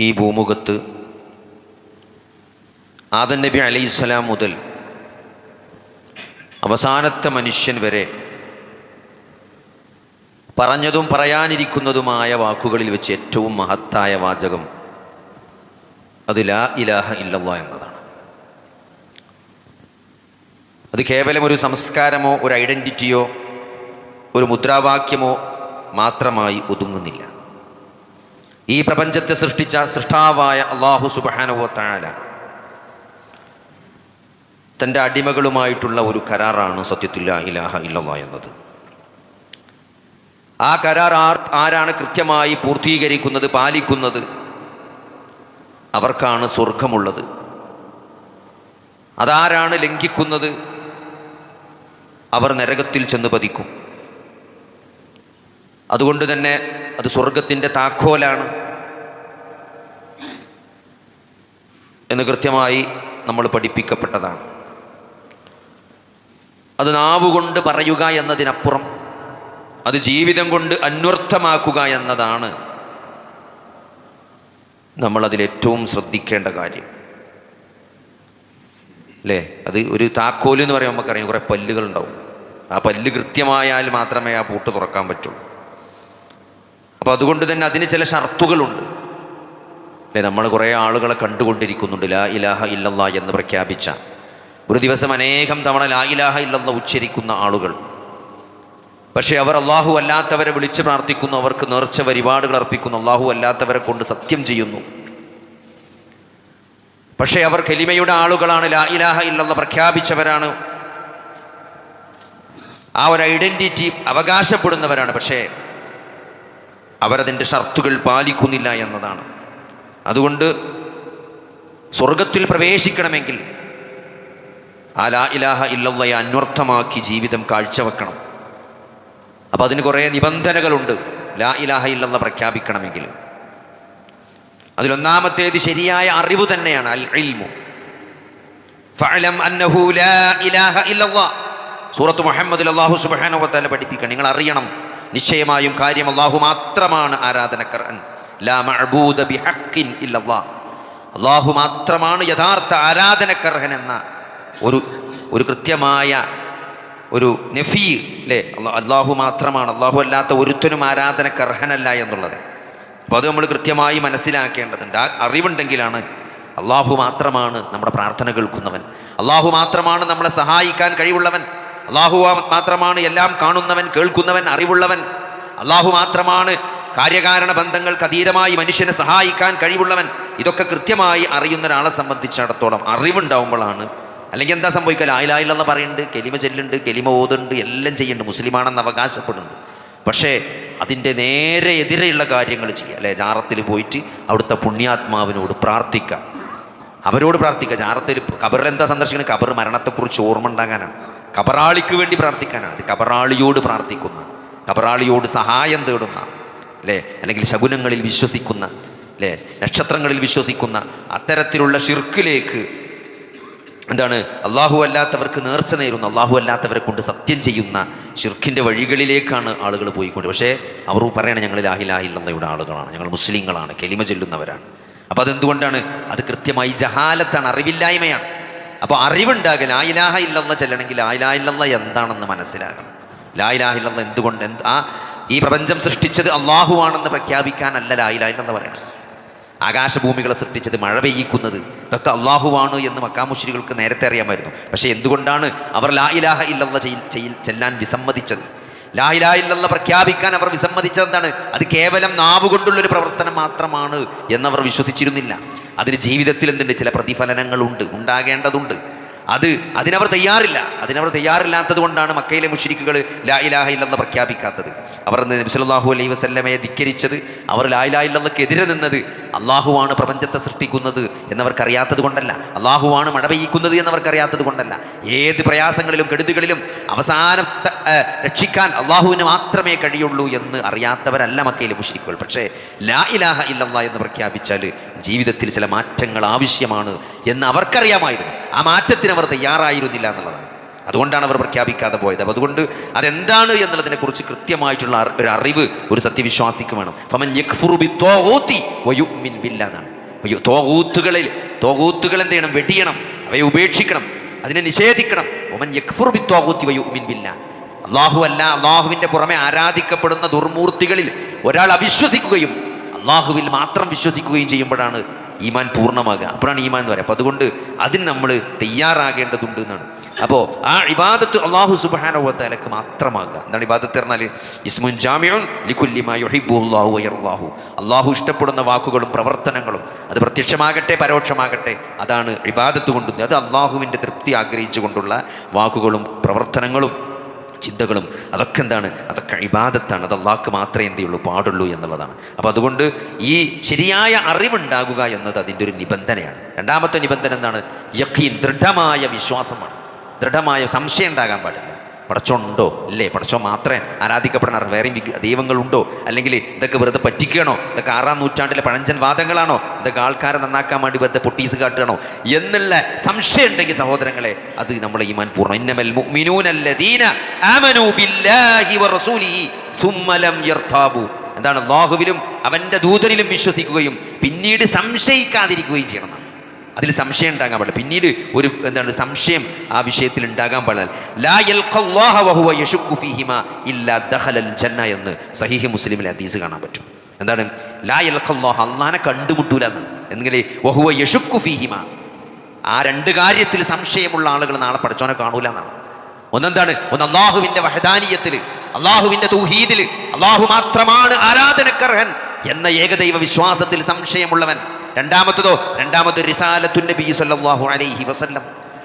ഈ ഭൂമുഖത്ത് ആദൻ നബി അലൈഹിസ്സലാം മുതൽ അവസാനത്തെ മനുഷ്യൻ വരെ പറഞ്ഞതും പറയാനിരിക്കുന്നതുമായ വാക്കുകളിൽ വെച്ച് ഏറ്റവും മഹത്തായ വാചകം അത് ലാ ഇലാഹ ഇല്ലല്ലാ എന്നതാണ്. അത് കേവലം ഒരു സംസ്കാരമോ ഒരു ഐഡന്റിറ്റിയോ ഒരു മുദ്രാവാക്യമോ മാത്രമായി ഒതുങ്ങുന്നില്ല. ഈ പ്രപഞ്ചത്തെ സൃഷ്ടിച്ച സൃഷ്ടാവായ അള്ളാഹു സുബാനുവോ താല തന്റെ അടിമകളുമായിട്ടുള്ള ഒരു കരാറാണ് സത്യത്തിൽ ഇലാഹ ഇല്ലല്ലാ എന്നത്. ആ കരാർ ആർ ആരാണ് കൃത്യമായി പൂർത്തീകരിക്കുന്നത് പാലിക്കുന്നത് അവർക്കാണ് സ്വർഗമുള്ളത് അതാരാണ് ലംഘിക്കുന്നത് അവർ നരകത്തിൽ ചെന്ന് പതിക്കും. അതുകൊണ്ട് തന്നെ അത് സ്വർഗത്തിന്റെ താക്കോലാണ്. എന്ന് കൃത്യമായി നമ്മൾ പഠിപ്പിക്കപ്പെട്ടതാണ്. അത് നാവുകൊണ്ട് പറയുക എന്നതിനപ്പുറം അത് ജീവിതം കൊണ്ട് അന്വർത്ഥമാക്കുക എന്നതാണ് നമ്മളതിലേറ്റവും ശ്രദ്ധിക്കേണ്ട കാര്യം. അല്ലേ? അത് ഒരു താക്കോൽ എന്ന് പറയുമ്പോൾ നമുക്കറിയാം കുറേ പല്ലുകളുണ്ടാവും. ആ പല്ല് കൃത്യമായാൽ മാത്രമേ ആ പൂട്ട് തുറക്കാൻ പറ്റുള്ളൂ. അപ്പോൾ അതുകൊണ്ട് തന്നെ അതിന് ചില ഷർത്തുകളുണ്ട്. അല്ലേ നമ്മൾ കുറേ ആളുകളെ കണ്ടുകൊണ്ടിരിക്കുന്നുണ്ട്. ലാ ഇലാഹ ഇല്ലല്ല എന്ന് പ്രഖ്യാപിച്ച. ഒരു ദിവസം അനേകം തവണ ലാ ഇലാഹ ഇല്ലല്ല ഉച്ചരിക്കുന്ന ആളുകൾ. പക്ഷേ അവർ അള്ളാഹു അല്ലാത്തവരെ വിളിച്ച് പ്രാർത്ഥിക്കുന്നു അവർക്ക് നേർച്ച വഴിപാടുകൾ അർപ്പിക്കുന്നു അള്ളാഹു അല്ലാത്തവരെ കൊണ്ട് സത്യം ചെയ്യുന്നു. പക്ഷേ അവർ കലിമയുടെ ആളുകളാണ് ലാ ഇലാഹ ഇല്ലല്ല പ്രഖ്യാപിച്ചവരാണ്. ആ ഒരു ഐഡന്റിറ്റി അവകാശപ്പെടുന്നവരാണ്. പക്ഷേ അവരതിന്റെ ഷർത്തുകൾ പാലിക്കുന്നില്ല എന്നതാണ്. അതുകൊണ്ട് സ്വർഗത്തിൽ പ്രവേശിക്കണമെങ്കിൽ ആ ലാ ഇലാഹ ഇല്ലവയെ അന്വർത്ഥമാക്കി ജീവിതം കാഴ്ചവെക്കണം. അപ്പോൾ അതിന് കുറേ നിബന്ധനകളുണ്ട്. ലാ ഇലാഹ ഇല്ലെന്ന് പ്രഖ്യാപിക്കണമെങ്കിൽ. അതിലൊന്നാമത്തേത് ശരിയായ അറിവ് തന്നെയാണ് അൽ ഇൽമു. ഫഅലം അന്നഹു ലാ ഇലാഹ ഇല്ലല്ലാ സൂറത്ത് മുഹമ്മദിൽ അല്ലാഹു സുബ്ഹാനഹു വതആല പഠിപ്പിക്കണം. നിങ്ങൾ അറിയണം നിശ്ചയമായും കാര്യം അള്ളാഹു മാത്രമാണ് ആരാധനക്കാരൻ ലാ മഅബൂദ അല്ലാഹു മാത്രമാണ് യഥാർത്ഥ ആരാധനക്കർഹൻ എന്ന ഒരു ഒരു കൃത്യമായ ഒരു നഫീ അല്ലേ അള്ളാഹു മാത്രമാണ് അള്ളാഹു അല്ലാത്ത ഒരുത്തനും ആരാധനക്കർഹനല്ല എന്നുള്ളത്. അപ്പോൾ അത് നമ്മൾ കൃത്യമായി മനസ്സിലാക്കേണ്ടതുണ്ട്. ആ അറിവുണ്ടെങ്കിലാണ് അള്ളാഹു മാത്രമാണ് നമ്മുടെ പ്രാർത്ഥന കേൾക്കുന്നവൻ. അള്ളാഹു മാത്രമാണ് നമ്മളെ സഹായിക്കാൻ കഴിവുള്ളവൻ. അള്ളാഹു മാത്രമാണ് എല്ലാം കാണുന്നവൻ കേൾക്കുന്നവൻ അറിവുള്ളവൻ. അള്ളാഹു മാത്രമാണ് കാര്യകാരണ ബന്ധങ്ങൾക്ക് അതീതമായി മനുഷ്യനെ സഹായിക്കാൻ കഴിവുള്ളവൻ. ഇതൊക്കെ കൃത്യമായി അറിയുന്ന ഒരാളെ സംബന്ധിച്ചിടത്തോളം അറിവുണ്ടാവുമ്പോഴാണ്. അല്ലെങ്കിൽ എന്താ സംഭവിക്കുക? ലായിലായില്ലെന്ന് പറയുന്നുണ്ട് കെലിമ ചെല്ലുണ്ട് കെലിമ ഓതുണ്ട് എല്ലാം ചെയ്യുന്നുണ്ട്. മുസ്ലിമാണെന്ന് അവകാശപ്പെടുന്നുണ്ട്. പക്ഷേ അതിന്റെ നേരെ എതിരെയുള്ള കാര്യങ്ങൾ ചെയ്യുക. അല്ലേ? ജാറത്തിൽ പോയിട്ട് അവിടുത്തെ പുണ്യാത്മാവിനോട് പ്രാർത്ഥിക്കാം അവരോട് പ്രാർത്ഥിക്കുക. ജാറത്തിൽ കബറിൽ എന്താ സന്ദർശിക്കുന്നത്? കബർ മരണത്തെക്കുറിച്ച് ഓർമ്മ ഉണ്ടാകാനാണ്. കബറാളിക്ക് വേണ്ടി പ്രാർത്ഥിക്കാനാണ്. കബറാളിയോട് പ്രാർത്ഥിക്കുന്ന കബറാളിയോട് സഹായം തേടുന്ന അല്ലേ? അല്ലെങ്കിൽ ശകുനങ്ങളിൽ വിശ്വസിക്കുന്ന അല്ലേ? നക്ഷത്രങ്ങളിൽ വിശ്വസിക്കുന്ന അത്തരത്തിലുള്ള ഷിർക്കിലേക്ക് എന്താണ്? അള്ളാഹു അല്ലാത്തവർക്ക് നേർച്ച നേരുന്ന. അള്ളാഹു അല്ലാത്തവരെ കൊണ്ട് സത്യം ചെയ്യുന്ന ഷിർഖിന്റെ വഴികളിലേക്കാണ് ആളുകൾ പോയിക്കൊണ്ട്. പക്ഷേ അവർ പറയണേ ഞങ്ങൾ ലാഹിലാഹില്ലയുടെ ആളുകളാണ്. ഞങ്ങൾ മുസ്ലിങ്ങളാണ് കെലിമ ചെല്ലുന്നവരാണ്. അപ്പോൾ അതെന്തുകൊണ്ടാണ് അത് കൃത്യമായി ജഹാലത്താണ് അറിവില്ലായ്മയാണ്. അപ്പോൾ അറിവുണ്ടാകുക ലായിലാഹ ഇല്ലെന്ന് ചെല്ലണമെങ്കിൽ ലായിലാഹ ഇല്ലെന്ന എന്താണെന്ന് മനസ്സിലാകണം. ലായിലാഹ ഇല്ലെന്ന് എന്തുകൊണ്ട് എന്ത് ആ ഈ പ്രപഞ്ചം സൃഷ്ടിച്ചത് അള്ളാഹുവാണെന്ന് പ്രഖ്യാപിക്കാനല്ല ലായിലാഹ ഇല്ലെന്ന് പറയണം ആകാശഭൂമികളെ സൃഷ്ടിച്ചത് മഴ പെയ്യിക്കുന്നത് ഇതൊക്കെ അള്ളാഹുവാണ് എന്ന് മക്കാമുശ്രികൾക്ക് നേരത്തെ അറിയാമായിരുന്നു. പക്ഷേ എന്തുകൊണ്ടാണ് അവർ ലായിലാഹ ചെയ്യിൽ ചെല്ലാൻ വിസമ്മതിച്ചത്? ലാ ഇലാഹ ഇല്ലല്ല പ്രഖ്യാപിക്കാൻ അവർ വിസമ്മതിച്ചത് എന്താണ് അത് കേവലം നാവുകൊണ്ടുള്ളൊരു പ്രവർത്തനം മാത്രമാണ് എന്നവർ വിശ്വസിച്ചിരുന്നില്ല. അതിന് ജീവിതത്തിൽ എന്തുണ്ട്? ചില പ്രതിഫലനങ്ങളുണ്ട്. ഉണ്ടാകേണ്ടതുണ്ട്. അത് അതിനവർ തയ്യാറില്ല. അതിനവർ തയ്യാറില്ലാത്തത് കൊണ്ടാണ് മക്കയിലെ മുഷരിക്കുകൾ ലാ ഇലാഹ പ്രഖ്യാപിക്കാത്തത്. അവർ നബി സല്ലല്ലാഹു അലൈഹി വസല്ലമയെ ധിക്കരിച്ചത് അവർ ലാ ഇലാഹ ഇല്ലെന്നൊക്കെ എതിരെ നിന്നത് അള്ളാഹുവാണ് പ്രപഞ്ചത്തെ സൃഷ്ടിക്കുന്നത് എന്നവർക്കറിയാത്തത് കൊണ്ടല്ല. അള്ളാഹുവാണ് മഴ പെയ്യിക്കുന്നത് എന്നവർക്കറിയാത്തത് കൊണ്ടല്ല. ഏത് പ്രയാസങ്ങളിലും കെടുതികളിലും അവസാനം രക്ഷിക്കാൻ അള്ളാഹുവിന് മാത്രമേ കഴിയുള്ളൂ എന്ന് അറിയാത്തവരല്ല മക്കയിലെ മുഷരിക്കുകൾ പക്ഷേ ലാ ഇലാഹ ഇല്ലല്ലാ എന്ന് പ്രഖ്യാപിച്ചാൽ ജീവിതത്തിൽ ചില മാറ്റങ്ങൾ ആവശ്യമാണ് എന്ന് അവർക്കറിയാമായിരുന്നു. ആ മാറ്റത്തിന് അവർ തയ്യാറായിരുന്നില്ല എന്നുള്ളതാണ്. അതുകൊണ്ടാണ് അവർ പ്രഖ്യാപിക്കാതെ പോയത്. അപ്പോൾ അതുകൊണ്ട് അതെന്താണ് എന്നുള്ളതിനെക്കുറിച്ച് കൃത്യമായിട്ടുള്ള ഒരു അറിവ് ഒരു സത്യവിശ്വാസിക്ക് വേണം. ഫമൻ യക്ഫുറു ബിത്വാഗൂത്തി വയുമിൻ എന്നാണ് എന്ത് ചെയ്യണം? വെടിയണം. അവയെ ഉപേക്ഷിക്കണം. അതിനെ നിഷേധിക്കണം. ഒമൻ യക്ഫുറു ബിത്വാഗൂത്തി വയുമിൻ ബില്ലാ. അള്ളാഹു അല്ല അള്ളാഹുവിന്റെ പുറമെ ആരാധിക്കപ്പെടുന്ന ദുർമൂർത്തികളിൽ ഒരാൾ അവിശ്വസിക്കുകയും അള്ളാഹുവിൽ മാത്രം വിശ്വസിക്കുകയും ചെയ്യുമ്പോഴാണ് ഈമാൻ പൂർണമാകുക. അപ്പോഴാണ് ഈമാൻ എന്ന് പറയുക. അപ്പോൾ അതുകൊണ്ട് അതിന് നമ്മൾ തയ്യാറാകേണ്ടതുണ്ട് എന്നാണ്. അപ്പോൾ ആ ഇബാദത്ത് അള്ളാഹു സുബാനുവത്തലക്ക് മാത്രമാകുക. എന്താണ് ഇബാദത്ത് പറഞ്ഞാൽ ഇസ്മുൻ ജാമ്യൻ അല്ലാഹു വയർല്ലാഹു അള്ളാഹു ഇഷ്ടപ്പെടുന്ന വാക്കുകളും പ്രവർത്തനങ്ങളും അത് പ്രത്യക്ഷമാകട്ടെ പരോക്ഷമാകട്ടെ അതാണ് ഇബാദത്ത് കൊണ്ടുന്നത് അത് അള്ളാഹുവിന്റെ തൃപ്തി ആഗ്രഹിച്ചുകൊണ്ടുള്ള വാക്കുകളും പ്രവർത്തനങ്ങളും ചിന്തകളും അതൊക്കെ എന്താണ്? അതൊക്കെ ഇബാദത്താണ്. അത് അള്ളാഹ്ക്ക് മാത്രമേ എന്തേ ഉള്ളൂ പാടുള്ളൂ എന്നുള്ളതാണ്. അപ്പോൾ അതുകൊണ്ട് ഈ ശരിയായ അറിവുണ്ടാകുക എന്നത് അതിന്റെ ഒരു നിബന്ധനയാണ്. രണ്ടാമത്തെ നിബന്ധന എന്താണ്? യഖീൻ ദൃഢമായ വിശ്വാസമാണ്. ദൃഢമായ സംശയം ഉണ്ടാകാൻ പാടില്ല. പടച്ചോണ്ടോ അല്ലേ പടച്ചോ മാത്രമേ ആരാധിക്കപ്പെടണം വേറെയും ദൈവങ്ങളുണ്ടോ? അല്ലെങ്കിൽ ഇതൊക്കെ വെറുതെ പറ്റിക്കണോ? ഇതൊക്കെ ആറാം നൂറ്റാണ്ടിലെ പഴഞ്ചൻ വാദങ്ങളാണോ? ഇതൊക്കെ ആൾക്കാരെ നന്നാക്കാൻ വേണ്ടി വെറുതെ പൊട്ടീസ് കാട്ടുകയാണോ? എന്നുള്ള സംശയം ഉണ്ടെങ്കിൽ സഹോദരങ്ങളെ അത് നമ്മളെ ഈമാൻ പൂർണം മുഅ്മിനൂനല്ലദീന ആമനൂ ബില്ലാഹി വറസൂലിഹി ലം എന്താണ്? ലാഹുവിലും അവന്റെ ദൂതനിലും വിശ്വസിക്കുകയും പിന്നീട് സംശയിക്കാതിരിക്കുകയും ചെയ്യണം. അതിൽ സംശയം ഉണ്ടാകാൻ പാടില്ല. പിന്നീട് ഒരു എന്താണ് സംശയം ആ വിഷയത്തിൽ ഉണ്ടാകാൻ പാടില്ല. എന്ന് സഹിഹി മുസ്ലിമിലെ അതീസ് കാണാൻ പറ്റും. എന്താണ്? ലാ യൽഖല്ലാഹ അള്ളഹാനെ കണ്ടുമുട്ടൂല എന്ന്. എന്നെങ്കിൽ വഹുവ യഷുക്കു ഫീഹിമ. ആ രണ്ട് കാര്യത്തിൽ സംശയമുള്ള ആളുകൾ നാളെ പഠിച്ചോനെ കാണൂല എന്നാണ്. ഒന്നെന്താണ്? ഒന്ന് അള്ളാഹുവിന്റെ വഹദാനീയത്തിൽ അള്ളാഹുവിന്റെ തൗഹീദിൽ അള്ളാഹു മാത്രമാണ് ആരാധനക്കർഹൻ എന്ന ഏകദൈവ വിശ്വാസത്തിൽ സംശയമുള്ളവൻ രണ്ടാമത്തതോ രണ്ടാമത് റിസാലത്തു നബി സല്ലല്ലാഹു അലൈഹി വസല്ലം.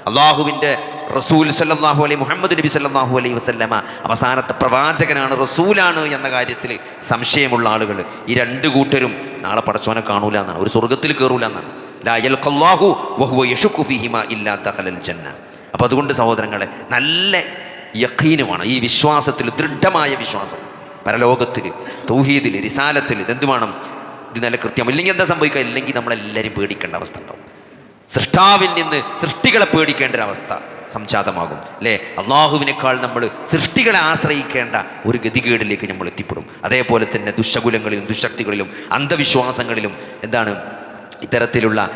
അള്ളാഹുവിന്റെ റസൂൽ സല്ലാഹു അലൈ മുഹമ്മദ് നബി സല്ലാഹു അലൈഹി വസല്ലമ അവസാനത്തെ പ്രവാചകനാണ് റസൂലാണ് എന്ന കാര്യത്തിൽ സംശയമുള്ള ആളുകൾ. ഈ രണ്ട് കൂട്ടരും നാളെ പടച്ചോനെ കാണൂല എന്നാണ് ഒരു സ്വർഗത്തിൽ കയറൂല എന്നാണ്. ലാ യൽഖല്ലാഹു വഹുവ ജന്ന. അപ്പോൾ അതുകൊണ്ട് സഹോദരങ്ങളെ നല്ല യഖീനുമാണ് ഈ വിശ്വാസത്തിൽ ദൃഢമായ വിശ്വാസം. പരലോകത്തിൽ തൗഹീദിൽ റിസാലത്തിൽ ഇതെന്ത് വേണം? ഇത് നല്ല കൃത്യം. ഇല്ലെങ്കിൽ എന്താ സംഭവിക്കുക? ഇല്ലെങ്കിൽ നമ്മളെല്ലാവരും പേടിക്കേണ്ട അവസ്ഥ ഉണ്ടാവും. സൃഷ്ടാവിൽ നിന്ന് സൃഷ്ടികളെ പേടിക്കേണ്ട ഒരു അവസ്ഥ സംജാതമാകും. അല്ലേ? അള്ളാഹുവിനേക്കാൾ നമ്മൾ സൃഷ്ടികളെ ആശ്രയിക്കേണ്ട ഒരു ഗതികേടിലേക്ക് നമ്മൾ എത്തിപ്പെടും. അതേപോലെ തന്നെ ദുശകുലങ്ങളിലും ദുശക്തികളിലും അന്ധവിശ്വാസങ്ങളിലും എന്താണ്? ഇത്തരത്തിലുള്ള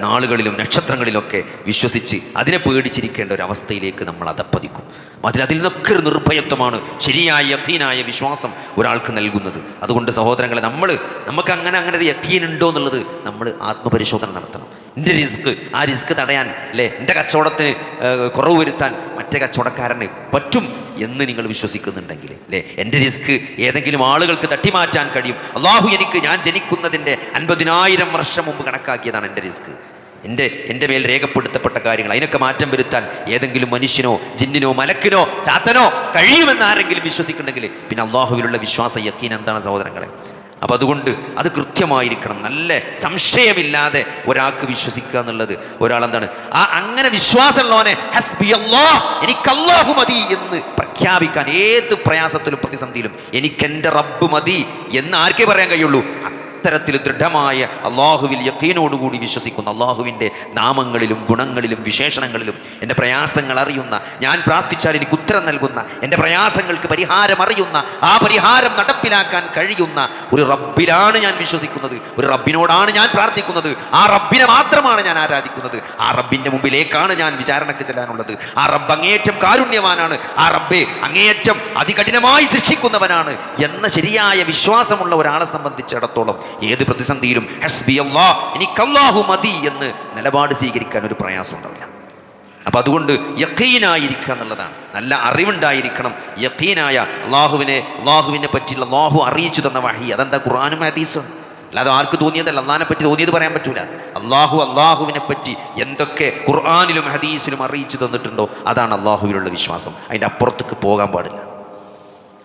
നാളുകളിലും നക്ഷത്രങ്ങളിലൊക്കെ വിശ്വസിച്ച് അതിനെ പേടിച്ചിരിക്കേണ്ട ഒരു അവസ്ഥയിലേക്ക് നമ്മൾ അതപ്പതിക്കും. അതിൽ അതിൽ നിന്നൊക്കെ ഒരു നിർഭയത്വമാണ് ശരിയായ യഥീനായ വിശ്വാസം ഒരാൾക്ക് നൽകുന്നത്. അതുകൊണ്ട് സഹോദരങ്ങളെ നമ്മൾ നമുക്ക് അങ്ങനെ അങ്ങനെ ഒരു യഥീൻ ഉണ്ടോ എന്നുള്ളത് നമ്മൾ ആത്മപരിശോധന നടത്തണം. എന്റെ റിസ്ക് ആ റിസ്ക് തടയാൻ അല്ലേ? എന്റെ കച്ചവടത്തിന് കുറവ് വരുത്താൻ മറ്റേ കച്ചവടക്കാരന് പറ്റും എന്ന് നിങ്ങൾ വിശ്വസിക്കുന്നുണ്ടെങ്കിൽ അല്ലേ? എന്റെ റിസ്ക് ഏതെങ്കിലും ആളുകൾക്ക് തട്ടിമാറ്റാൻ കഴിയും. അള്ളാഹു എനിക്ക് ഞാൻ ജനിക്കുന്നതിന്റെ അൻപതിനായിരം വർഷം മുമ്പ് കണക്കാക്കിയതാണ് എന്റെ റിസ്ക്. എന്റെ എന്റെ മേൽ രേഖപ്പെടുത്തപ്പെട്ട കാര്യങ്ങൾ അതിനൊക്കെ മാറ്റം വരുത്താൻ ഏതെങ്കിലും മനുഷ്യനോ ജിന്നിനോ മലക്കിനോ ചാത്തനോ കഴിയുമെന്ന് ആരെങ്കിലും വിശ്വസിക്കുന്നുണ്ടെങ്കിൽ പിന്നെ അള്ളാഹുവിലുള്ള വിശ്വാസ യക്കീൻ എന്താണ് സഹോദരങ്ങളെ? അപ്പം അതുകൊണ്ട് അത് കൃത്യമായിരിക്കണം. നല്ല സംശയമില്ലാതെ ഒരാൾക്ക് വിശ്വസിക്കുക എന്നുള്ളത്. ഒരാളെന്താണ്? ആ അങ്ങനെ വിശ്വാസമുള്ളവനെ ഹസ്ബി അല്ലോ എനിക്ക് അല്ലാഹു മതി എന്ന് പ്രഖ്യാപിക്കാൻ ഏത് പ്രയാസത്തിലും പ്രതിസന്ധിയിലും എനിക്ക് എന്റെ റബ്ബ് മതി എന്ന് ആർക്കേ പറയാൻ കഴിയുള്ളൂ? അത്തരത്തിൽ ദൃഢമായ അള്ളാഹുവിൽ യക്കീനോടുകൂടി വിശ്വസിക്കുന്ന അള്ളാഹുവിന്റെ നാമങ്ങളിലും ഗുണങ്ങളിലും വിശേഷണങ്ങളിലും എന്റെ പ്രയാസങ്ങൾ അറിയുന്ന ഞാൻ പ്രാർത്ഥിച്ചാൽ എനിക്ക് ഉത്തരം നൽകുന്ന എന്റെ പ്രയാസങ്ങൾക്ക് പരിഹാരം അറിയുന്ന ആ പരിഹാരം നടപ്പിലാക്കാൻ കഴിയുന്ന ഒരു റബ്ബിലാണ് ഞാൻ വിശ്വസിക്കുന്നത്. ഒരു റബ്ബിനോടാണ് ഞാൻ പ്രാർത്ഥിക്കുന്നത്. ആ റബ്ബിനെ മാത്രമാണ് ഞാൻ ആരാധിക്കുന്നത്. ആ റബ്ബിന്റെ മുമ്പിലേക്കാണ് ഞാൻ വിചാരണയ്ക്ക് ചെല്ലാനുള്ളത്. ആ റബ്ബ് അങ്ങേയറ്റം കാരുണ്യവാനാണ്. ആ റബ്ബെ അങ്ങേയറ്റം അതികഠിനമായി ശിക്ഷിക്കുന്നവനാണ് എന്ന ശരിയായ വിശ്വാസമുള്ള ഒരാളെ സംബന്ധിച്ചിടത്തോളം ഏത് പ്രതിസന്ധിയിലും മതി എന്ന് നിലപാട് സ്വീകരിക്കാൻ ഒരു പ്രയാസം ഉണ്ടാവില്ല. അപ്പം അതുകൊണ്ട് യക്കീനായിരിക്കുക എന്നുള്ളതാണ്. നല്ല അറിവുണ്ടായിരിക്കണം. യക്കീനായ അള്ളാഹുവിനെ അള്ളാഹുവിനെ പറ്റിയുള്ള അള്ളാഹു അറിയിച്ചു തന്ന വഹി. അതെന്താ? ഖുറാനും ഹദീസും. അല്ലാതെ ആർക്ക് തോന്നിയതല്ല. അള്ളാഹിനെ പറ്റി തോന്നിയത് പറയാൻ പറ്റൂല. അള്ളാഹു അള്ളാഹുവിനെ പറ്റി എന്തൊക്കെ ഖുർആാനിലും ഹദീസിലും അറിയിച്ചു തന്നിട്ടുണ്ടോ? അതാണ് അള്ളാഹുവിലുള്ള വിശ്വാസം. അതിന്റെ അപ്പുറത്തേക്ക് പോകാൻ പാടില്ല.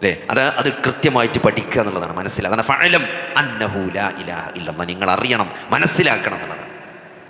അല്ലേ? അത് അത് കൃത്യമായിട്ട് പഠിക്കുക എന്നുള്ളതാണ് മനസ്സിലാക്കുന്ന ഫഴലം അന്നഹൂല ഇലാഹ ഇല്ലെന്ന് നിങ്ങൾ അറിയണം മനസ്സിലാക്കണം എന്നുള്ളതാണ്.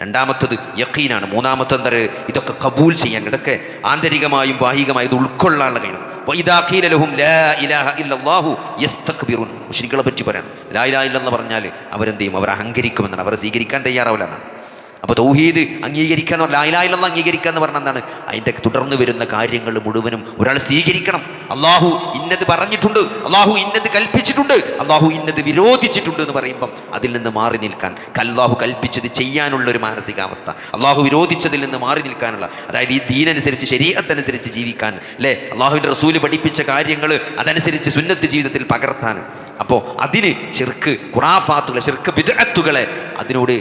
രണ്ടാമത്തത് യക്കീനാണ് മൂന്നാമത്തെ എന്താ ഇതൊക്കെ കബൂൽ ചെയ്യാൻ ഇതൊക്കെ ആന്തരികമായും ബാഹികമായും ഇത് ഉൾക്കൊള്ളാനുള്ള കഴിയണം വൈദാഖീലഹും ലാ ഇലാഹ ഇല്ലല്ലാഹു യസ്തക്ബിറുൻ. മുശ്രിക്കുകളെ പറ്റി പറയണം. ലാ ഇലാഹ ഇല്ലെന്ന് പറഞ്ഞാൽ അവരെന്ത് ചെയ്യും? അവർ അഹങ്കരിക്കുമെന്നാണ്. അവർ സ്വീകരിക്കാൻ തയ്യാറാവില്ല എന്നാണ്. അപ്പോൾ തൗഹീദ് അംഗീകരിക്കുക എന്ന് പറഞ്ഞാൽ അംഗീകരിക്കുക എന്ന് പറഞ്ഞാൽ എന്താണ്? അതിന്റെ തുടർന്ന് വരുന്ന കാര്യങ്ങൾ മുഴുവനും ഒരാൾ സ്വീകരിക്കണം. അള്ളാഹു ഇന്നത് പറഞ്ഞിട്ടുണ്ട് അള്ളാഹു ഇന്നത് കൽപ്പിച്ചിട്ടുണ്ട് അള്ളാഹു ഇന്നത് വിരോധിച്ചിട്ടുണ്ട് എന്ന് പറയുമ്പം അതിൽ നിന്ന് മാറി നിൽക്കാൻ അല്ലാഹു കൽപ്പിച്ചത് ചെയ്യാനുള്ള ഒരു മാനസികാവസ്ഥ അള്ളാഹു വിരോധിച്ചതിൽ നിന്ന് മാറി നിൽക്കാനുള്ള അതായത് ഈ ദീനനുസരിച്ച് ശരീരത്തനുസരിച്ച് ജീവിക്കാൻ അല്ലേ? അള്ളാഹുവിന്റെ റസൂൽ പഠിപ്പിച്ച കാര്യങ്ങൾ അതനുസരിച്ച് സുന്നത്ത് ജീവിതത്തിൽ പകർത്താൻ അപ്പോൾ അതിന് ചെറുക്ക് ഖുറാഫാത്തുകളെ ചെറുക്ക് വിദഗ്ധത്തുകളെ അതിനോട്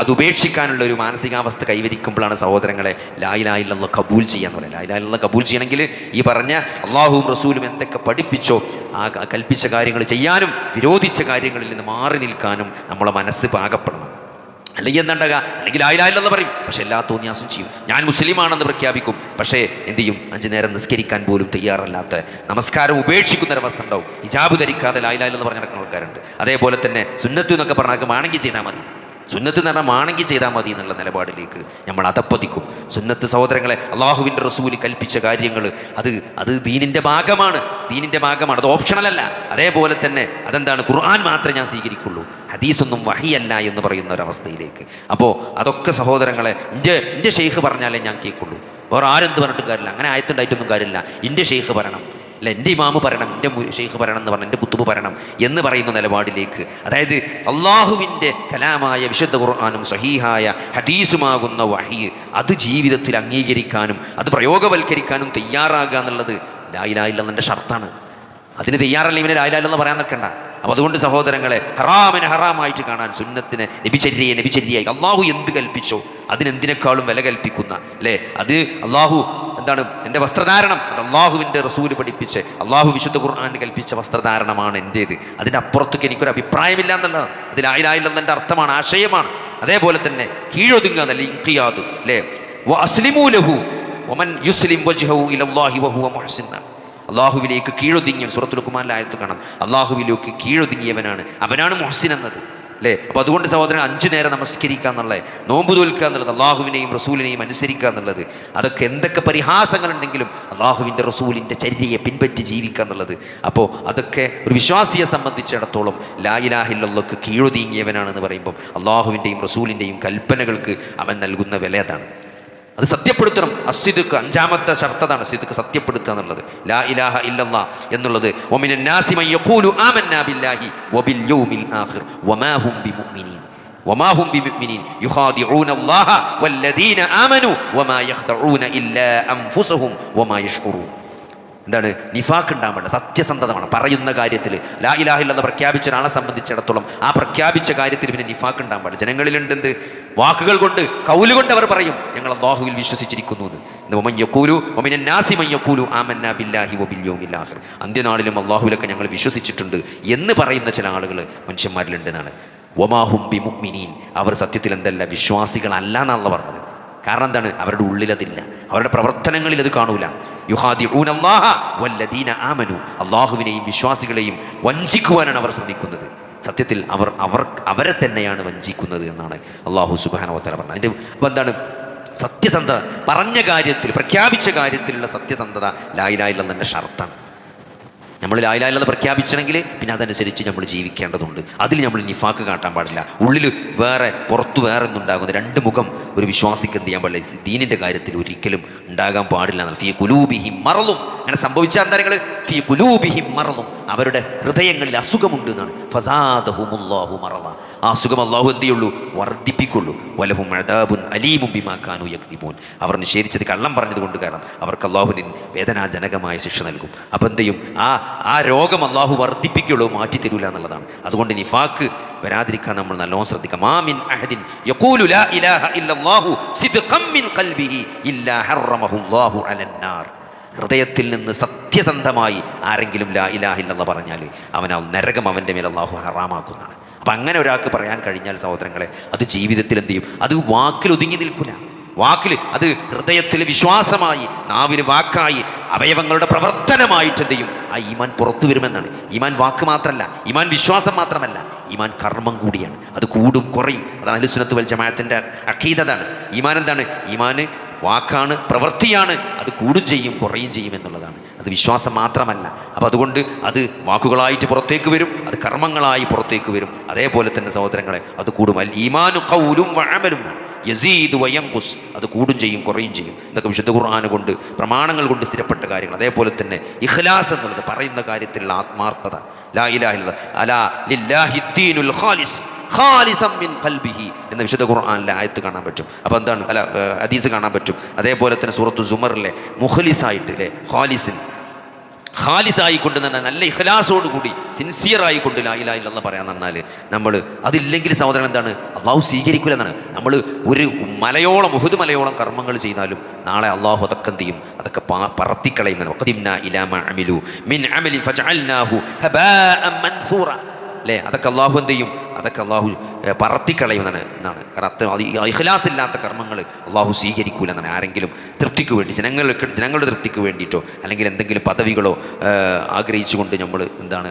അത് ഉപേക്ഷിക്കാനുള്ള ഒരു മാനസികാവസ്ഥ കൈവരിക്കുമ്പോഴാണ് സഹോദരങ്ങളെ ലായിലായില്ലെന്ന് കബൂൽ ചെയ്യാന്ന് പറയുന്നത്. ലായിലായില്ലെന്ന് കബൂൽ ചെയ്യണമെങ്കിൽ ഈ പറഞ്ഞ അള്ളാഹുവും റസൂലും എന്തൊക്കെ പഠിപ്പിച്ചോ ആ കൽപ്പിച്ച കാര്യങ്ങൾ ചെയ്യാനും വിരോധിച്ച കാര്യങ്ങളിൽ നിന്ന് മാറി നിൽക്കാനും നമ്മളെ മനസ്സ് പാകപ്പെടണം. അല്ലെങ്കിൽ എന്താണ്ടാകുക അല്ലെങ്കിൽ ആയില്ലായില്ലെന്ന് പറയും. പക്ഷെ എല്ലാ തോന്നിയാസും ചെയ്യും. ഞാൻ മുസ്ലിമാണെന്ന് പ്രഖ്യാപിക്കും. പക്ഷേ എന്ത് ചെയ്യും? അഞ്ചു നേരം നിസ്കരിക്കാൻ പോലും തയ്യാറല്ലാത്ത നമസ്കാരം ഉപേക്ഷിക്കുന്ന ഒരവസ്ഥ ഉണ്ടാവും. ഹിജാബ് ധരിക്കാതെ ലായിലായില്ലെന്ന് പറഞ്ഞ നടക്കുന്ന ആൾക്കാരുണ്ട്. അതേപോലെ തന്നെ സുന്നത്ത് എന്നൊക്കെ പറഞ്ഞാൽ വേണമെങ്കിൽ ചെയ്താൽ മതി. സുന്നത്ത് എന്ന് ചെയ്താൽ മതി എന്നുള്ള നിലപാടിലേക്ക് നമ്മൾ അതപ്പതിക്കും. സുന്നത്ത് സഹോദരങ്ങളെ അള്ളാഹുവിന്റെ റസൂൽ കൽപ്പിച്ച കാര്യങ്ങൾ അത് അത് ദീനിന്റെ ഭാഗമാണ്. ദീനിന്റെ ഭാഗമാണ്. അത് ഓപ്ഷണലല്ല അതേപോലെ തന്നെ അതെന്താണ്? ഖുർആൻ മാത്രമേ ഞാൻ സ്വീകരിക്കുള്ളൂ. ഹദീസൊന്നും വഹിയല്ല എന്ന് പറയുന്ന ഒരവസ്ഥയിലേക്ക്. അപ്പോൾ അതൊക്കെ സഹോദരങ്ങളെ എന്റെ എന്റെ ഷെയ്ഖ് പറഞ്ഞാലേ ഞാൻ കേൾക്കുള്ളൂ. വേറെ ആരെന്ത് പറഞ്ഞിട്ടും കാര്യമില്ല. അങ്ങനെ ആയത്തുണ്ടായിട്ടൊന്നും കാര്യമില്ല. എന്റെ ഷെയ്ഖ് പറയണം. അല്ല എന്റെ ഇമാമ് പറയണം എന്റെ ഷെയ്ഖ് പറയണം എന്ന് പറഞ്ഞു എന്റെ കുത്തുബ് പറയണം എന്ന് പറയുന്ന നിലപാടിലേക്ക്. അതായത് അള്ളാഹുവിന്റെ കലാമായ വിശുദ്ധ ഖുർആാനും സഹീഹായ ഹദീസുമാകുന്ന വഹി അത് ജീവിതത്തിൽ അംഗീകരിക്കാനും അത് പ്രയോഗവൽക്കരിക്കാനും തയ്യാറാകുക എന്നുള്ളത് ലായിലായില്ലെന്നെ ഷർത്താണ്. അതിന് തയ്യാറല്ല ഇവനെ ലായിലായില്ലെന്ന് പറയാൻ നിൽക്കണ്ട. അപ്പോൾ അതുകൊണ്ട് സഹോദരങ്ങളെ ഹറാമിനെ ഹറാമായിട്ട് കാണാൻ സുന്നത്തിന് നബിചര്യയെ നബിചര്യയായി. അള്ളാഹു എന്ത് കൽപ്പിച്ചോ അതിനെന്തിനേക്കാളും വില കൽപ്പിക്കുന്ന അല്ലേ? അത് അള്ളാഹു എന്താണ് എന്റെ വസ്ത്രധാരണം അത് അള്ളാഹുവിന്റെ റസൂൽ പഠിപ്പിച്ച് അള്ളാഹു വിശുദ്ധ ഖുർആൻ കൽപ്പിച്ച വസ്ത്രധാരണമാണ് എന്റേത്. അതിനപ്പുറത്തേക്ക് എനിക്കൊരു അഭിപ്രായമില്ല എന്നുള്ളതാണ്. അതിൽ ആയിലായില്ലെന്നതിന്റെ അർത്ഥമാണ് ആശയമാണ്. അതേപോലെ തന്നെ കീഴൊതുങ്ങുക എന്നല്ല ഇൻകിയാദ് അല്ലേ? അസ്ലിമു ലഹു ഒമൻ യുസ്ലിം വജ്ഹു ഇലല്ലാഹി വഹുവ മുഹ്സിൻ എന്നാണ്. അള്ളാഹുവിലേക്ക് കീഴൊതുങ്ങിയ സുറത്തുൽ കുമാറിന്റെ ആയത്ത് കാണാം. അള്ളാഹുവിലേക്ക് കീഴൊതുങ്ങിയവനാണ്. അവനാണ് മുഹസിൻ എന്നത്. അല്ലേ? അപ്പോൾ അതുകൊണ്ട് സഹോദരൻ അഞ്ചു നേരം നമസ്കരിക്കുക എന്നുള്ളത് നോമ്പ് തോൽക്കുക എന്നുള്ളത് അള്ളാഹുവിനെയും റസൂലിനെയും അനുസരിക്കുക എന്നുള്ളത് അതൊക്കെ എന്തൊക്കെ പരിഹാസങ്ങളുണ്ടെങ്കിലും അള്ളാഹുവിന്റെ റസൂലിന്റെ ചര്യയെ പിൻപറ്റി ജീവിക്കുക എന്നുള്ളത്. അപ്പോൾ അതൊക്കെ ഒരു വിശ്വാസിയെ സംബന്ധിച്ചിടത്തോളം ലായിലാഹില്ലക്ക് കീഴൊതുങ്ങിയവനാണെന്ന് പറയുമ്പോൾ അള്ളാഹുവിന്റെയും റസൂലിന്റെയും കൽപ്പനകൾക്ക് അവൻ നൽകുന്ന വില അതാണ്. അത് സത്യപ്പെടുത്തണം. അസ്വിദുക്ക് അഞ്ചാമത്തെ ഷർത്തതാണ് സിദുക്ക് സത്യപ്പെടുത്തുക എന്നുള്ളത്. ലാ ഇലാഹ ഇല്ലല്ലാ എന്നുള്ളത്. ഒമിനൻ നാസി യഖൂലു ആമന്നാ ബില്ലാഹി വബിൽ യൗമിൽ ആഖിർ. വമാ ഹും ബിമുഅ്മിനീൻ. വമാ ഹും ബിമുഅ്മിനീൻ. യുഖാദിഊന വല്ലദീന ആമനു വമാ യഖ്ദഊന ഇല്ലാ അൻഫുസഹും വമാ യഷ്ഉറൂൻ എന്താണ്? നിഫാക്ക് ഉണ്ടാവേണ്ട സത്യസന്ധതമാണ് പറയുന്ന കാര്യത്തിൽ ലാ ഇലാഹില്ലെന്ന് പ്രഖ്യാപിച്ച ഒരാളെ സംബന്ധിച്ചിടത്തോളം ആ പ്രഖ്യാപിച്ച കാര്യത്തിൽ പിന്നെ നിഫാക്ക് ഉണ്ടാകാൻ പാടില്ല. ജനങ്ങളിലുണ്ട് എന്ത് വാക്കുകൾ കൊണ്ട് കൗലുകൊണ്ട് അവർ പറയും ഞങ്ങൾ അള്ളാഹുവിൽ വിശ്വസിച്ചിരിക്കുന്നു എന്ന്. ഒമയ്യക്കൂലു ഒമിനെ നാസി മയ്യക്കൂലു ആമന്ന ബില്ലാഹി വബില്യോമില്ലാഹിർ അന്ത്യനാളിലും അള്ളാഹുവിലൊക്കെ ഞങ്ങൾ വിശ്വസിച്ചിട്ടുണ്ട് എന്ന് പറയുന്ന ചില ആളുകൾ മനുഷ്യന്മാരിലുണ്ടെന്നാണ്. ഒമാഹും ബി മുഅ്മിനീൻ അവർ സത്യത്തിൽ എന്തല്ല വിശ്വാസികളല്ല എന്നാണല്ലോ പറഞ്ഞത്. കാരണം എന്താണ്? അവരുടെ ഉള്ളിൽ അതില്ല. അവരുടെ പ്രവർത്തനങ്ങളിൽ അത് കാണൂല. യുഹാദി അല്ലാഹ വല്ലദീന ആമനു. അള്ളാഹുവിനെയും വിശ്വാസികളെയും വഞ്ചിക്കുവാനാണ് അവർ ശ്രമിക്കുന്നത്. സത്യത്തിൽ അവർ അവർ അവരെ തന്നെയാണ് വഞ്ചിക്കുന്നത് എന്നാണ് അള്ളാഹു സുബാനോത്തല പറഞ്ഞത്. അതിന്റെ അപ്പം എന്താണ്? സത്യസന്ധത. പറഞ്ഞ കാര്യത്തിൽ പ്രഖ്യാപിച്ച കാര്യത്തിലുള്ള സത്യസന്ധത ലായിലായില്ലെന്നെ ഷർത്താണ് നമ്മൾ ലായിലായില്ലെന്ന് പ്രഖ്യാപിച്ചണമെങ്കിൽ പിന്നെ അതനുസരിച്ച് നമ്മൾ ജീവിക്കേണ്ടതുണ്ട്. അതിൽ നമ്മൾ നിഫാക്ക് കാട്ടാൻ പാടില്ല. ഉള്ളിൽ വേറെ പുറത്തു വേറെ ഒന്നുണ്ടാകുന്ന രണ്ട് മുഖം ഒരു വിശ്വാസിക്ക് എന്ത് ചെയ്യാൻ പാടില്ല. ദീനിന്റെ കാര്യത്തിൽ ഒരിക്കലും ഉണ്ടാകാൻ പാടില്ല എന്നാണ്. ഫി കുലൂബിഹി മറന്നും അങ്ങനെ സംഭവിച്ച അന്തരങ്ങൾ ഫി കുലൂബിഹി മറന്നും അവരുടെ ഹൃദയങ്ങളിൽ അസുഖമുണ്ട് എന്നാണ്. ഫസാദഹുമുല്ലാഹു മറന്ന ആ അസുഖം അള്ളാഹു എന്ത് ചെയ്യുള്ളൂ? വർദ്ധിപ്പിക്കുള്ളൂ വലഹും അദാബുൻ അലീമും ബിമാക്കാനു യക്തിബൂൻ അവർ നിഷേധിച്ചത് കള്ളം പറഞ്ഞത് കൊണ്ട് കാരണം അവർക്ക് അള്ളാഹുവിൻ വേദനാജനകമായ ശിക്ഷ നൽകും. അപ്പം എന്ത് ചെയ്യും? ആ ആ രോഗം അള്ളാഹു വർദ്ധിപ്പിക്കുള്ളൂ മാറ്റി തരൂല എന്നുള്ളതാണ്. അതുകൊണ്ട് നിഫാക്ക് വരാതിരിക്കാൻ നമ്മൾ നല്ലോണം ശ്രദ്ധിക്കാം. യഖൂലു ലാ ഇലാഹ ഇല്ലല്ലാഹു സിദ്ഖം മിൻ ഖൽബിഹി ഇല്ലാ അലന്നാർ ഹൃദയത്തിൽ നിന്ന് സത്യസന്ധമായി ആരെങ്കിലും ലാ ഇലാഹില്ലെന്ന് പറഞ്ഞാൽ അവൻ നരകം അവന്റെ മേൽ അള്ളാഹു ഹറാമാക്കുന്നതാണ്. അപ്പം അങ്ങനെ ഒരാൾക്ക് പറയാൻ കഴിഞ്ഞാൽ സഹോദരങ്ങളെ അത് ജീവിതത്തിൽ എന്ത് ചെയ്യും? അത് വാക്കിൽ ഒതുങ്ങി നിൽക്കില്ല വാക്കിൽ അത് ഹൃദയത്തിൽ വിശ്വാസമായി നാവിന് വാക്കായി അവയവങ്ങളുടെ പ്രവർത്തനമായിട്ട് എന്ത് ചെയ്യും? ആ ഈമാൻ പുറത്തു വരുമെന്നാണ്. ഈമാൻ വാക്ക് മാത്രമല്ല ഈമാൻ വിശ്വാസം മാത്രമല്ല ഈമാൻ കർമ്മം കൂടിയാണ്. അത് കൂടും കുറയും. അതാണ് അലുസുനത്ത് വൽ ജമാഅത്തിന്റെ അഖീദതാണ് ഈമാൻ എന്താണ്? ഈമാന് വാക്കാണ് പ്രവൃത്തിയാണ് അത് കൂടും ചെയ്യും കുറയും ചെയ്യും എന്നുള്ളതാണ്. അത് വിശ്വാസം മാത്രമല്ല. അപ്പോൾ അതുകൊണ്ട് അത് വാക്കുകളായിട്ട് പുറത്തേക്ക് വരും അത് കർമ്മങ്ങളായി പുറത്തേക്ക് വരും. അതേപോലെ തന്നെ സഹോദരങ്ങളെ അത് കൂടും. ഈമാനു കൗലും വഴമലും യസീദ് വയങ്കുസ് അത് കൂടും ചെയ്യും കുറയും ചെയ്യും. ഇതൊക്കെ വിശുദ്ധ ഖുർആാന കൊണ്ട് പ്രമാണങ്ങൾ കൊണ്ട് സ്ഥിരപ്പെട്ട കാര്യങ്ങൾ. അതേപോലെ തന്നെ ഇഖ്ലാസ് എന്നുള്ളത് പറയുന്ന കാര്യത്തിലുള്ള ആത്മാർത്ഥത. ലാ ഇലാഹ ഇല്ലല്ലാഹ് അലാ ലില്ലാഹിദ്ദീനുൽ ഖാലിസ്. ഖാലിസം മിൻ ഖൽബിഹി എന്ന വിശുദ്ധ ഖുർആാനിലെ ആയത്ത് കാണാൻ പറ്റും. അപ്പോൾ എന്താണ്? അല്ല ഹദീസ് കാണാൻ പറ്റും. അതേപോലെ തന്നെ സൂറത്തു സുമറിലെ മുഖലിസായിട്ട് അല്ലേ ഖാലിസിൻ. ഖാലിസായിക്കൊണ്ട് തന്നെ നല്ല ഇഖ്ലാസോട് കൂടി സിൻസിയറായി കൊണ്ട് ലായില ഇല്ലെന്ന് പറയാൻ തന്നാൽ നമ്മൾ അതില്ലെങ്കിൽ സഹോദരൻ എന്താണ്? അള്ളാഹു സ്വീകരിക്കില്ല എന്നാണ്. നമ്മൾ ഒരു മലയോളം മുഹുദ് മലയോളം കർമ്മങ്ങൾ ചെയ്താലും നാളെ അള്ളാഹു അതൊക്കെ എന്ത് ചെയ്യും? അതൊക്കെ പാ- അല്ലേ? അതൊക്കെ അള്ളാഹു എന്ത് ചെയ്യും? അതൊക്കെ അള്ളാഹു പറത്തിക്കളയുമെന്നാണ് എന്നാണ്. കാരണം അത് ഇഖ്ലാസ് ഇല്ലാത്ത കർമ്മങ്ങൾ അള്ളാഹു സ്വീകരിക്കൂല എന്നാണ് ആരെങ്കിലും തൃപ്തിക്ക് വേണ്ടി ജനങ്ങൾക്ക് ജനങ്ങളുടെ തൃപ്തിക്ക് വേണ്ടിയിട്ടോ അല്ലെങ്കിൽ എന്തെങ്കിലും പദവികളോ ആഗ്രഹിച്ചുകൊണ്ട് നമ്മൾ എന്താണ്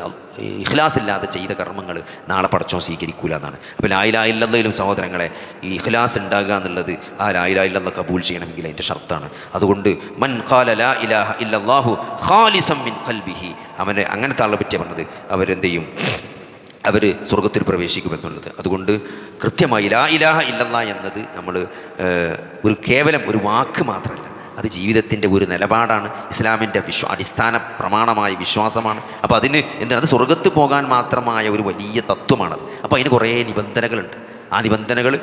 ഇഖ്ലാസ് ഇല്ലാതെ ചെയ്ത കർമ്മങ്ങൾ നാളെ പടച്ചോ സ്വീകരിക്കൂല എന്നാണ് അപ്പോൾ ലായിലായില്ലെന്നതിലും സഹോദരങ്ങളെ ഈ ഇഖ്ലാസ് ഉണ്ടാകുക എന്നുള്ളത് ആ ലായിലായില്ലെന്ന് കബൂൽ ചെയ്യണമെങ്കിൽ അതിന്റെ ഷർത്താണ്. അതുകൊണ്ട് മൻ ഖാല ലാ ഇലാഹ ഇല്ലാഹു ഖാലിസം മിൻ ഖൽബിഹി അവനെ അങ്ങനത്തെ ആളെ പറ്റിയ പറഞ്ഞത്. അവരെന്ത് ചെയ്യും? അവർ സ്വർഗത്തിൽ പ്രവേശിക്കുമെന്നുള്ളത്. അതുകൊണ്ട് കൃത്യമായി ലാ ഇലാഹ ഇല്ലല്ല എന്നത് നമ്മൾ ഒരു കേവലം ഒരു വാക്ക് മാത്രമല്ല. അത് ജീവിതത്തിന്റെ ഒരു നിലപാടാണ്. ഇസ്ലാമിന്റെ വിശ്വ അടിസ്ഥാന പ്രമാണമായ വിശ്വാസമാണ്. അപ്പോൾ അതിന് എന്താണ് അത് സ്വർഗത്ത് പോകാൻ മാത്രമായ ഒരു വലിയ തത്വമാണത്. അപ്പോൾ അതിന് കുറേ നിബന്ധനകളുണ്ട്. ആ നിബന്ധനകൾ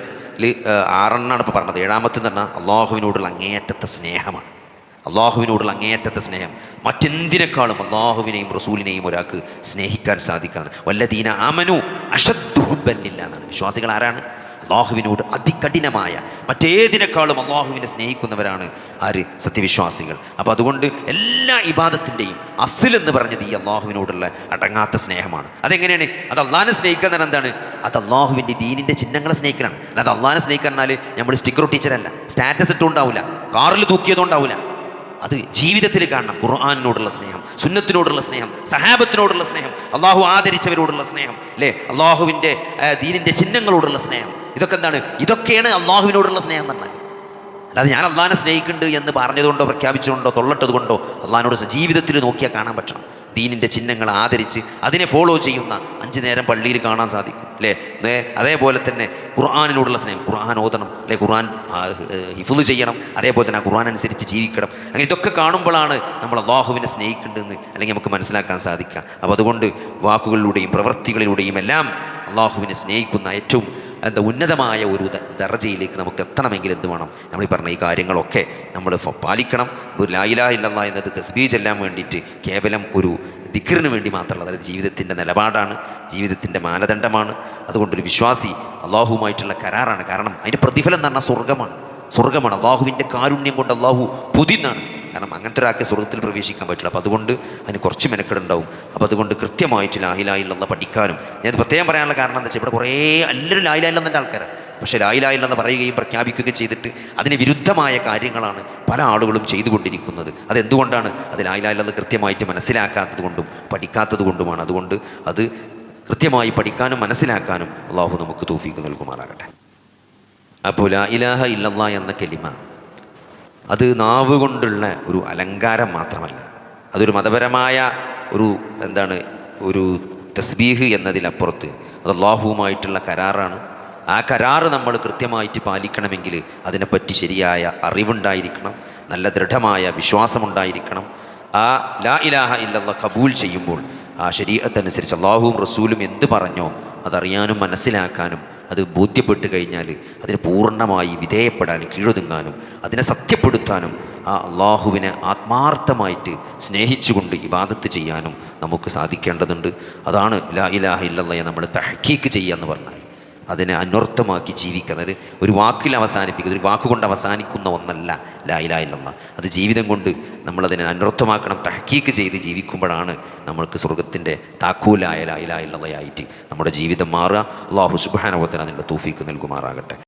ആറെണ്ണാണ് ഇപ്പോൾ പറഞ്ഞത്. ഏഴാമത്തെ പറഞ്ഞാൽ അള്ളാഹുവിനോടുള്ള അങ്ങേയറ്റത്തെ സ്നേഹമാണ്. അള്ളാഹുവിനോടുള്ള അങ്ങേയറ്റത്തെ സ്നേഹം. മറ്റെന്തിനേക്കാളും അള്ളാഹുവിനെയും റസൂലിനെയും ഒരാൾക്ക് സ്നേഹിക്കാൻ സാധിക്കാണ് വല്ലദീന ആമനു അഷദ്ഹുബല്ലില്ല എന്നാണ് വിശ്വാസികൾ ആരാണ്? അള്ളാഹുവിനോട് അതികഠിനമായ മറ്റേതിനേക്കാളും അള്ളാഹുവിനെ സ്നേഹിക്കുന്നവരാണ് ആര്? സത്യവിശ്വാസികൾ. അപ്പോൾ അതുകൊണ്ട് എല്ലാ ഇബാദത്തിന്റെയും അസിൽ എന്ന് പറഞ്ഞത് ഈ അള്ളാഹുവിനോടുള്ള അടങ്ങാത്ത സ്നേഹമാണ്. അതെങ്ങനെയാണ്? അത് അള്ളാഹിനെ സ്നേഹിക്കാൻ തന്നെ എന്താണ്? അത് അള്ളാഹുവിന്റെ ദീനിന്റെ ചിഹ്നങ്ങളെ സ്നേഹിക്കാനാണ് അല്ലാതെ അള്ളാഹിനെ സ്നേഹിക്കുക എന്നാൽ നമ്മൾ സ്റ്റിക്കർ ടീച്ചറല്ല സ്റ്റാറ്റസ് ഇട്ടുണ്ടാവില്ല കാറിൽ തൂക്കിയതുകൊണ്ടാവില്ല അത് ജീവിതത്തിൽ കാണണം. ഖുർആാനിനോടുള്ള സ്നേഹം സുന്നത്തിനോടുള്ള സ്നേഹം സഹാബത്തിനോടുള്ള സ്നേഹം അള്ളാഹു ആദരിച്ചവരോടുള്ള സ്നേഹം അല്ലേ? അള്ളാഹുവിന്റെ ദീനിന്റെ ചിഹ്നങ്ങളോടുള്ള സ്നേഹം. ഇതൊക്കെ എന്താണ്? ഇതൊക്കെയാണ് അള്ളാഹുവിനോടുള്ള സ്നേഹം എന്ന് പറഞ്ഞാൽ. അല്ലാതെ ഞാൻ അള്ളാഹിനെ സ്നേഹിക്കുന്നുണ്ട് എന്ന് പറഞ്ഞതുകൊണ്ടോ പ്രഖ്യാപിച്ചുകൊണ്ടോ തൊള്ളട്ടത് കൊണ്ടോ അള്ളഹാനോട് ജീവിതത്തിൽ നോക്കിയാൽ കാണാൻ പറ്റണം. ദീനിന്റെ ചിഹ്നങ്ങൾ ആദരിച്ച് അതിനെ ഫോളോ ചെയ്യുന്ന അഞ്ച് നേരം പള്ളിയിൽ കാണാൻ സാധിക്കും അല്ലേ? അതേപോലെ തന്നെ ഖുർആാനിനോടുള്ള സ്നേഹം ഖുർആൻ ഓതണം അല്ലെ? ഖുർആൻ ഹിഫുദ് ചെയ്യണം അതേപോലെ തന്നെ ആ ഖുർആൻ അനുസരിച്ച് ജീവിക്കണം. അങ്ങനെ ഇതൊക്കെ കാണുമ്പോഴാണ് നമ്മൾ അള്ളാഹുവിനെ സ്നേഹിക്കേണ്ടതെന്ന് അല്ലെങ്കിൽ നമുക്ക് മനസ്സിലാക്കാൻ സാധിക്കുക. അപ്പോൾ അതുകൊണ്ട് വാക്കുകളിലൂടെയും പ്രവൃത്തികളിലൂടെയും എല്ലാം അള്ളാഹുവിനെ സ്നേഹിക്കുന്ന ഏറ്റവും എന്താ ഉന്നതമായ ഒരു ദർജയിലേക്ക് നമുക്ക് എത്തണമെങ്കിൽ എന്ത് വേണം? നമ്മൾ പറഞ്ഞ ഈ കാര്യങ്ങളൊക്കെ നമ്മൾ പാലിക്കണം. ഒരു ലായില ഇല്ലെന്ന എന്നത് തസ്ബീ ചെല്ലാൻ വേണ്ടിയിട്ട് കേവലം ഒരു ദിക്കറിന് വേണ്ടി മാത്രമല്ല അതായത് ജീവിതത്തിന്റെ നിലപാടാണ് ജീവിതത്തിന്റെ മാനദണ്ഡമാണ്. അതുകൊണ്ടൊരു വിശ്വാസി അള്ളാഹുവുമായിട്ടുള്ള കരാറാണ്. കാരണം അതിന്റെ പ്രതിഫലം പറഞ്ഞാൽ സ്വർഗമാണ് സ്വർഗമാണ് അള്ളാഹുവിന്റെ കാരുണ്യം കൊണ്ട് അള്ളാഹു പുതിന്നാണ്. കാരണം അങ്ങനത്തെ ഒരാൾക്ക് സ്വർഗത്തിൽ പ്രവേശിക്കാൻ പറ്റില്ല. അപ്പോൾ അതുകൊണ്ട് അതിന് കുറച്ച് മെനക്കെടുണ്ടാവും. അപ്പോൾ അതുകൊണ്ട് കൃത്യമായിട്ട് ലാഹിലായില്ലെന്ന് പഠിക്കാനും. ഞാൻ പ്രത്യേകം പറയാനുള്ള കാരണം എന്താ വെച്ചാൽ ഇവിടെ കുറേ എല്ലാവരും ലായിലായില്ലെന്നെ ആൾക്കാരാണ് പക്ഷേ ലായിലായില്ലെന്ന് പറയുകയും പ്രഖ്യാപിക്കുകയും ചെയ്തിട്ട് അതിന് വിരുദ്ധമായ കാര്യങ്ങളാണ് പല ആളുകളും ചെയ്തുകൊണ്ടിരിക്കുന്നത്. അതെന്തുകൊണ്ടാണ്? അത് ലായിലായില്ലെന്ന് കൃത്യമായിട്ട് മനസ്സിലാക്കാത്തത് കൊണ്ടും പഠിക്കാത്തത് കൊണ്ടുമാണ്. അതുകൊണ്ട് അത് കൃത്യമായി പഠിക്കാനും മനസ്സിലാക്കാനും അള്ളാഹു നമുക്ക് തൂഫീക്ക് നൽകുമാറാകട്ടെ. അപ്പോൾ ലാ ഇലാഹ ഇല്ലല്ലാ എന്ന കെലിമ അത് നാവ് കൊണ്ടുള്ള ഒരു അലങ്കാരം മാത്രമല്ല. അതൊരു മതപരമായ ഒരു എന്താണ് ഒരു തസ്ബീഹ് എന്നതിലപ്പുറത്ത് അത് അള്ളാഹുവുമായിട്ടുള്ള കരാറാണ്. ആ കരാറ് നമ്മൾ കൃത്യമായിട്ട് പാലിക്കണമെങ്കിൽ അതിനെപ്പറ്റി ശരിയായ അറിവുണ്ടായിരിക്കണം നല്ല ദൃഢമായ വിശ്വാസമുണ്ടായിരിക്കണം. ആ ലാ ഇലാഹ ഇല്ലെന്ന കബൂൽ ചെയ്യുമ്പോൾ ആ ശരീരത്തനുസരിച്ച് അള്ളാഹുവും റസൂലും എന്ത് പറഞ്ഞോ അതറിയാനും മനസ്സിലാക്കാനും അത് ബോധ്യപ്പെട്ട് കഴിഞ്ഞാൽ അതിന് പൂർണമായി വിധേയപ്പെടാനും കീഴൊതുങ്ങാനും അതിനെ സത്യപ്പെടുത്താനും ആ അള്ളാഹുവിനെ ആത്മാർത്ഥമായിട്ട് സ്നേഹിച്ചുകൊണ്ട് ഇബാദത്ത് ചെയ്യാനും നമുക്ക് സാധിക്കേണ്ടതുണ്ട്. അതാണ് ലാ ഇലാഹ ഇല്ലല്ലയെ നമ്മൾ തഹക്കീക്ക് ചെയ്യുക എന്ന് പറഞ്ഞാൽ. അതിനെ അന്വർത്ഥമാക്കി ജീവിക്കുന്നത് ഒരു വാക്കിൽ അവസാനിപ്പിക്കുന്നത് ഒരു വാക്കുകൊണ്ട് അവസാനിക്കുന്ന ഒന്നല്ല. ലായിലായില്ലെന്ന അത് ജീവിതം കൊണ്ട് നമ്മളതിനെ അന്വർത്ഥമാക്കണം തഹക്കീക്ക് ചെയ്ത് ജീവിക്കുമ്പോഴാണ് നമ്മൾക്ക് സ്വർഗത്തിന്റെ താക്കൂലായ ലായിലായില്ലതയായിട്ട് നമ്മുടെ ജീവിതം മാറുക. അള്ളാഹു സുബാനവത്തിന് അതിന്റെ തൂഫീക്ക് നൽകുമാറാകട്ടെ.